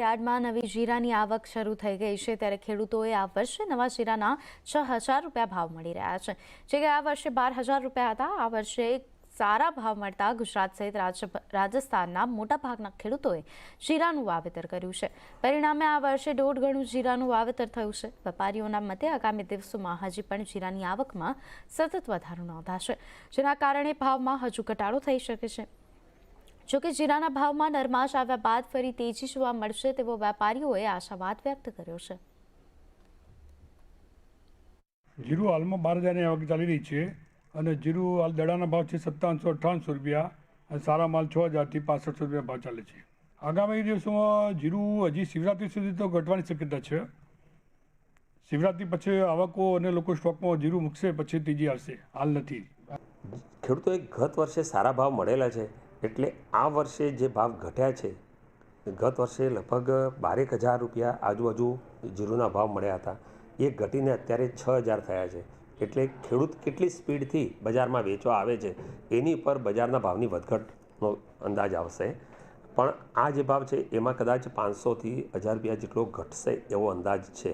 યાર્ડમાં નવી જીરાની આવક શરૂ થઈ ગઈ છે. ત્યારે ખેડૂતોએ આ વર્ષે નવા જીરાના છ હજાર રૂપિયા ભાવ મળી રહ્યા છે. જે કે આ વર્ષે બાર હજાર રૂપિયા હતા. આ વર્ષે સારા ભાવ મળતા ગુજરાત સહિત રાજસ્થાનના મોટાભાગના ખેડૂતોએ જીરાનું વાવેતર કર્યું છે. પરિણામે આ વર્ષે દોઢ ગણું જીરાનું વાવેતર થયું છે. વેપારીઓના મતે આગામી દિવસોમાં હજી પણ જીરાની આવકમાં સતત વધારો નોંધાશે, જેના કારણે ભાવમાં હજુ ઘટાડો થઈ શકે છે. જોકે જીરાના ભાવમાં નરમાશ આવ્યા બાદ ફરી તેજી જોવા મળશે તેવો વેપારીઓએ આશાવાદ વ્યક્ત કર્યો છે. જીરું હાલમાં બાર હજારની આવક ચાલી રહી છે અને જીરું હાલ દડાના ભાવ છે સત્તાવનસો અઠ્ઠાવનસો રૂપિયા અને સારા માલ છ હજારથી પાસઠસો રૂપિયા ભાવ ચાલે છે. આગામી દિવસોમાં જીરું હજી શિવરાત્રી સુધી તો ઘટવાની શક્યતા છે. શિવરાત્રિ પછી આવકો અને લોકો સ્ટોકમાં જીરું મૂકશે પછી ત્રીજી આવશે હાલ નથી. ખેડૂતોએ ગત વર્ષે સારા ભાવ મળેલા છે. એટલે આ વર્ષે જે ભાવ ઘટ્યા છે, ગત વર્ષે લગભગ બારેક હજાર રૂપિયા આજુબાજુ જીરુના ભાવ મળ્યા હતા. એ ઘટીને અત્યારે છ હજાર થયા છે. એટલે ખેડૂત કેટલી સ્પીડથી બજારમાં વેચવા આવે છે, એની પર બજારના ભાવની વધઘટનો અંદાજ આવશે. પણ આ જે ભાવ છે, એમાં કદાચ પાંચસોથી હજાર રૂપિયા જેટલો ઘટશે એવો અંદાજ છે.